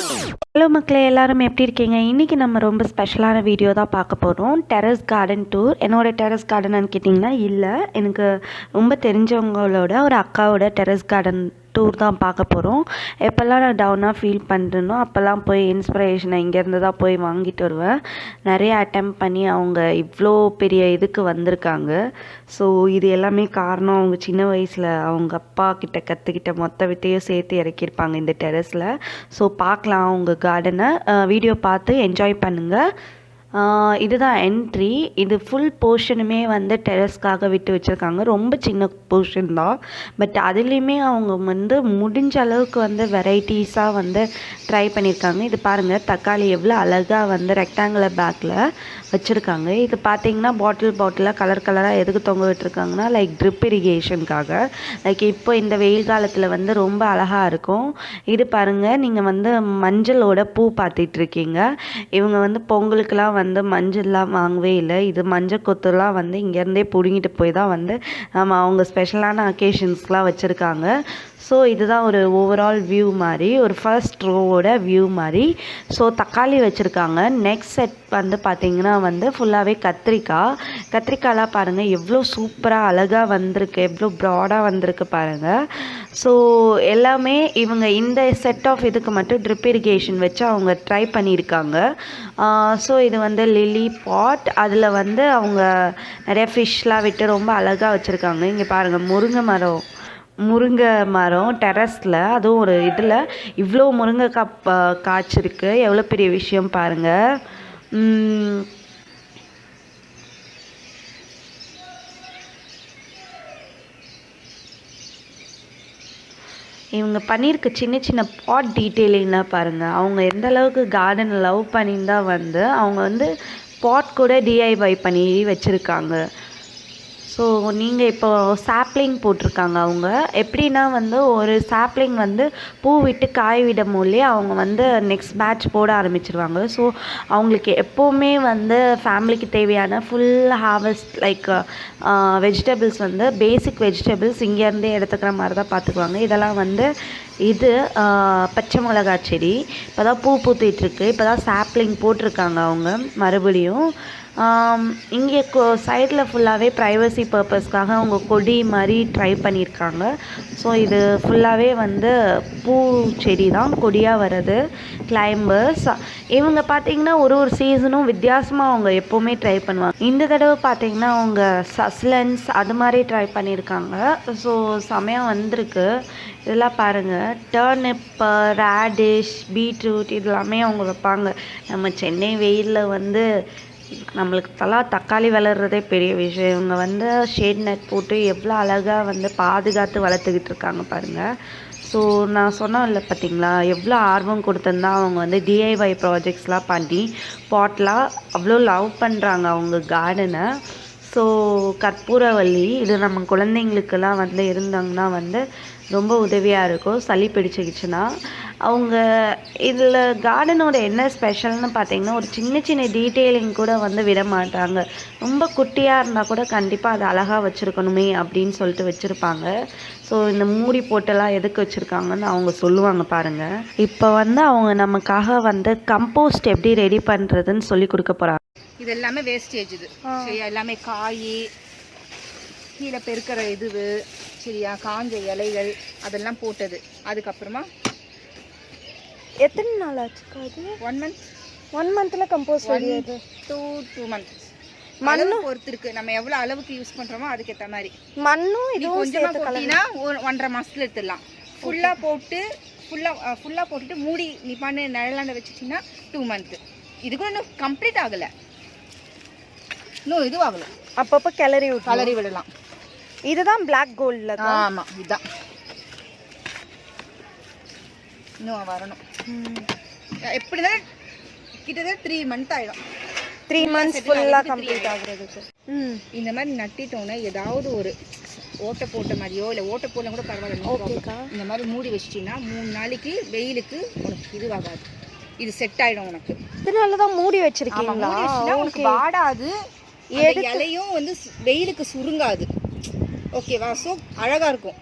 Hello மக்களே எல்லாரும் எப்படி இருக்கீங்க? இன்றைக்கி நம்ம ரொம்ப ஸ்பெஷலான வீடியோ தான் பார்க்க போகிறோம் டெரஸ் கார்டன் டூர் என்னோட டெரஸ் கார்டனான்னு கேட்டிங்கன்னா இல்லை. எனக்கு ரொம்ப தெரிஞ்சவங்களோட ஒரு அக்காவோட டெரஸ் கார்டன் டூர் தான் பார்க்க போகிறோம் எப்போல்லாம் நான் டவுனாக ஃபீல் பண்ணுறேனோ அப்போல்லாம் போய் இன்ஸ்பிரேஷனை இங்கேருந்து தான் போய் வாங்கிட்டு வருவேன். நிறைய அட்டம் பண்ணி அவங்க இவ்வளோ பெரிய இதுக்கு வந்திருக்காங்க. ஸோ இது எல்லாமே காரணம் அவங்க சின்ன வயசில் அவங்க அப்பா கிட்ட கற்றுக்கிட்ட மொத்த வித்தையும் சேர்த்து இறக்கியிருப்பாங்க இந்த டெரஸில் ஸோ பார்க்கலாம் அவங்க கார்டனை வீடியோ பார்த்து என்ஜாய் பண்ணுங்கள் இதுதான் என்ட்ரி இது ஃபுல் போர்ஷனுமே வந்து டெரஸ்க்காக விட்டு வச்சுருக்காங்க. ரொம்ப சின்ன போர்ஷன் தான். பட் அதுலேயுமே அவங்க வந்து முடிஞ்ச அளவுக்கு வந்து வெரைட்டிஸாக வந்து ட்ரை பண்ணியிருக்காங்க இது பாருங்கள் தக்காளி எவ்வளோ அழகாக வந்து ரெக்டாங்குலர் பேக்கில் வச்சுருக்காங்க. இது பார்த்தீங்கன்னா பாட்டில் பாட்டிலாக கலர் கலராக எதுக்கு தொங்க விட்டுருக்காங்கன்னா லைக் ட்ரிப் இரிகேஷனுக்காக லைக் இப்போ இந்த வெயில் காலத்தில் வந்து ரொம்ப அழகாக இருக்கும். இது பாருங்கள் நீங்கள் வந்து மஞ்சளோட பூ பார்த்துட்ருக்கீங்க இவங்க வந்து பொங்கலுக்கெலாம் வந்து மஞ்சள்லாம் வாங்கவே இல்லை. இது மஞ்சள் கொத்துலாம் வந்து இங்கேருந்தே பிடுங்கிட்டு போய் தான் வந்து நம்ம அவங்க ஸ்பெஷலான அக்கேஷன்ஸ்க்கெலாம் வச்சுருக்காங்க. ஸோ இதுதான் ஒரு ஓவரால் வியூ மாதிரி ஒரு ஃபர்ஸ்ட் ரோவோட வியூ மாதிரி. ஸோ தக்காளி வச்சுருக்காங்க. நெக்ஸ்ட் செட் வந்து பார்த்திங்கன்னா வந்து ஃபுல்லாகவே கத்திரிக்காய். கத்திரிக்காயெலாம் பாருங்கள் எவ்வளோ சூப்பராக அழகாக வந்திருக்கு எவ்வளோ ப்ராடாக வந்திருக்கு பாருங்கள் ஸோ எல்லாமே இவங்க இந்த செட் ஆஃப் இதுக்கு மட்டும் ட்ரிப் இரிகேஷன் வச்சு அவங்க ட்ரை பண்ணியிருக்காங்க. ஸோ இது வந்து லில்லி பாட் அதில் வந்து அவங்க நிறைய ஃபிஷ்லாம் விட்டு ரொம்ப அழகாக வச்சுருக்காங்க. இங்கே பாருங்கள் முருங்கை மரம். முருங்கை மரம் டெரஸில் அதுவும் ஒரு இதில். இவ்வளோ முருங்கைக்காய் ப காய்ச்சிருக்கு. எவ்வளோ பெரிய விஷயம் பாருங்கள் உம், இவங்க பண்ணியிருக்க சின்ன சின்ன பாட் டீட்டெயிலிங்னா பாருங்கள் அவங்க எந்த அளவுக்கு கார்டன் லவ் பண்ணியிருந்தா வந்து அவங்க வந்து பாட் கூட டிஐவை பண்ணி வச்சுருக்காங்க. ஸோ நீங்கள் இப்போ சாப்ளிங் போட்டிருக்காங்க அவங்க. எப்படின்னா வந்து ஒரு சாப்ளிங் வந்து பூ விட்டு காய் விடும் போதே அவங்க வந்து நெக்ஸ்ட் பேட்ச் போட ஆரம்பிச்சிருவாங்க. ஸோ அவங்களுக்கு எப்போவுமே வந்து ஃபேமிலிக்கு தேவையான ஃபுல் ஹார்வெஸ்ட் லைக் வெஜிடபிள்ஸ் வந்து பேசிக் வெஜிடபிள்ஸ் இங்கேருந்தே எடுத்துக்கிற மாதிரி தான் பார்த்துக்குவாங்க. இதெல்லாம் வந்து இது பச்சை மிளகா செடி. இப்போ தான் பூ பூத்திட்டுருக்கு இப்போ தான் சாப்ளிங் போட்டிருக்காங்க அவங்க. மறுபடியும் இங்கே சைடில் ஃபுல்லாகவே ப்ரைவசி பர்பஸ்க்காக அவங்க கொடி மாதிரி ட்ரை பண்ணியிருக்காங்க. ஸோ இது ஃபுல்லாகவே வந்து பூ செடி தான் கொடியாக வர்றது கிளைம்பர்ஸ் இவங்க பார்த்தீங்கன்னா ஒரு ஒரு சீசனும் வித்தியாசமாக அவங்க எப்போவுமே ட்ரை பண்ணுவாங்க. இந்த தடவை பார்த்தீங்கன்னா அவங்க சஸ்லன்ஸ் அது மாதிரி ட்ரை பண்ணியிருக்காங்க. ஸோ செமையாக வந்திருக்கு. இதெல்லாம் பாருங்கள் டர்னிப்பு ரேடிஷ் பீட்ரூட் இதெல்லாமே அவங்க வைப்பாங்க. நம்ம சென்னை வெயிலில் வந்து நம்மளுக்கு தலா தக்காளி வளர்கிறதே பெரிய விஷயம். இவங்க வந்து ஷேட் நெட் போட்டு எவ்வளோ அழகாக வந்து பாதுகாத்து வளர்த்துக்கிட்டு இருக்காங்க பாருங்கள் ஸோ நான் சொன்னேன்ல பார்த்தீங்களா? எவ்வளோ ஆர்வம் கொடுத்துருந்தா அவங்க வந்து டிஐஒய் ப்ராஜெக்ட்ஸ்லாம் பண்ணி பாட்லாம் அவ்வளோ லவ் பண்ணுறாங்க அவங்க கார்டனை ஸோ கற்பூரவள்ளி இது நம்ம குழந்தைங்களுக்கெல்லாம் வந்து இருந்தாங்கன்னா வந்து ரொம்ப உதவியாக இருக்கும். சளி பிடிச்சிக்கிச்சுன்னா. அவங்க இதில் கார்டனோட என்ன ஸ்பெஷல்னு பார்த்தீங்கன்னா ஒரு சின்ன சின்ன டீட்டெயிலிங் கூட வந்து விட மாட்டாங்க. ரொம்ப குட்டியாக இருந்தால் கூட கண்டிப்பாக அதை அழகாக வச்சுருக்கணுமே அப்படின்னு சொல்லிட்டு வச்சுருப்பாங்க. ஸோ இந்த மூடி போட்டெல்லாம் எதுக்கு வச்சுருக்காங்கன்னு அவங்க சொல்லுவாங்க பாருங்கள் இப்போ வந்து அவங்க நமக்காக வந்து கம்போஸ்ட் எப்படி ரெடி பண்ணுறதுன்னு சொல்லி கொடுக்க போகிறாங்க இது எல்லாமே வேஸ்டேஜ் இது. எல்லாமே காய் கீழே பெருக்கிற இதுவு சரியா காஞ்ச இலைகள் அதெல்லாம் போட்டது. அதுக்கப்புறமா எத்தனை நாள் ஆச்சுக்கா அது ஒன் மந்த் ஒன் மந்தில் compost one two two month மண்ணு? பொறுத்து இருக்கு நம்ம எவ்வளவு அளவுக்கு யூஸ் பண்றோமோ அதுக்கேற்ற மாதிரி. மண்ணும் நீ கொஞ்சமா போட்டீங்கன்னா ஒன்றரை மாசத்துல எடுத்துடலாம். ஃபுல்லா போட்டு ஃபுல்லா ஃபுல்லா போட்டுட்டு மூடி நீ பண்ணு நிழலாண்ட வச்சுட்டீங்கன்னா டூ மந்த் இது கூட இன்னும் கம்ப்ளீட் ஆகல. இன்னும் இதுவும் ஆகல. அப்பப்போ கிளறி கலரி விடலாம். இதுதான் பிளாக் கோல்டில் ஆமா இதுதான் இன்னும் வரணும். எப்படின்னா கிட்டத்தட்ட த்ரீ மந்த் ஆயிடும். த்ரீ மந்த்ஸ் ஃபுல்லாக கம்ப்ளீட் ஆகுறதுக்கு ம். இந்த மாதிரி நட்டிட்டோன்னே ஏதாவது ஒரு ஓட்டை போட்ட மாதிரியோ இல்லை ஓட்டை போடலாம் கூட பரவாயில்ல. ஓகேக்கா இந்த மாதிரி மூடி வச்சிட்டீங்கன்னா மூணு நாளைக்கு வெயிலுக்கு உனக்கு இதுவாகாது. இது செட் ஆயிடும் உனக்கு. இதனால தான் மூடி வச்சிருக்கீங்களா உனக்கு வாடாது. இலையும் வந்து வெயிலுக்கு சுருங்காது. ஓகேவா ஸோ அழகா இருக்கும்.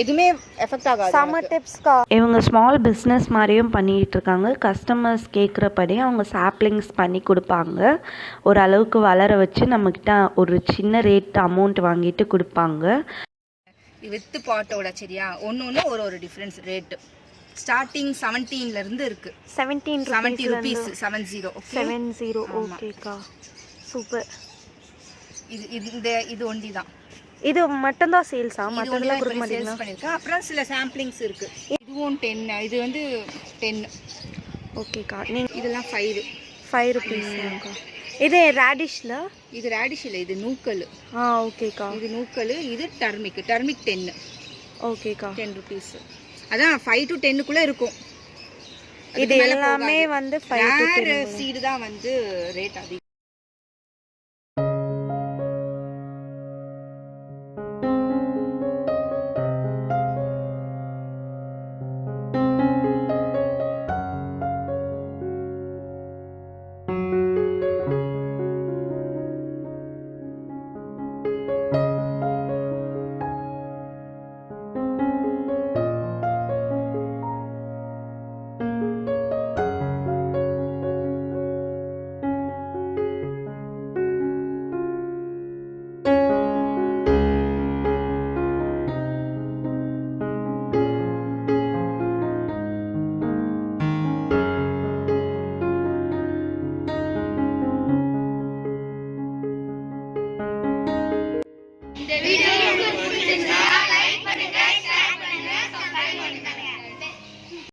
எதுவுமே எஃபெக்ட் ஆகாது செம்ம. டிப்ஸ்க்கா இவங்க ஸ்மால் பிஸ்னஸ் மாதிரியும் பண்ணிகிட்டு இருக்காங்க. கஸ்டமர்ஸ் கேட்குறபடி அவங்க சாப்ளிங்ஸ் பண்ணி கொடுப்பாங்க. ஓரளவுக்கு வளர வச்சு நம்மக்கிட்ட ஒரு சின்ன ரேட் அமௌண்ட் வாங்கிட்டு கொடுப்பாங்க. இது வித்து பாட்டோட சரியா? ஒன்று ஒன்று ஒரு ஒரு டிஃப்ரென்ஸ் ரேட்டு ஸ்டார்டிங் செவன்டீன்ல இருந்து இருக்கு. Seventeen seventy rupees seven zero seven zero. ஓகேக்கா சூப்பர் இது இது இந்த இது ஒண்டி தான் இது மட்டும்தான் சேல்ஸா மற்றதெல்லாம் கொடுக்க மாட்டீங்களா? பண்ணியிருக்கேன் அப்புறம் சில சாம்பிளிங்ஸ் இருக்கு. இதுவும் டென் இது வந்து டென் ஓகேக்கா நீங்கள் இதெல்லாம் ஃபைவ் ஃபைவ் ருபீஸ்க்கா இது ரேடிஷில் இது ரேடிஷ் இல்லை இது நூக்கல். ஆ ஓகேக்கா இது நூக்கல் இது டர்மிக் டர்மிக் டென்னு ஓகேக்கா டென் ருபீஸ் அதான் ஃபைவ் டு டென்னுக்குள்ளே இருக்கும். இது எல்லாமே வந்து ஃபைவ் சீடு தான் வந்து ரேட் அதிகம்.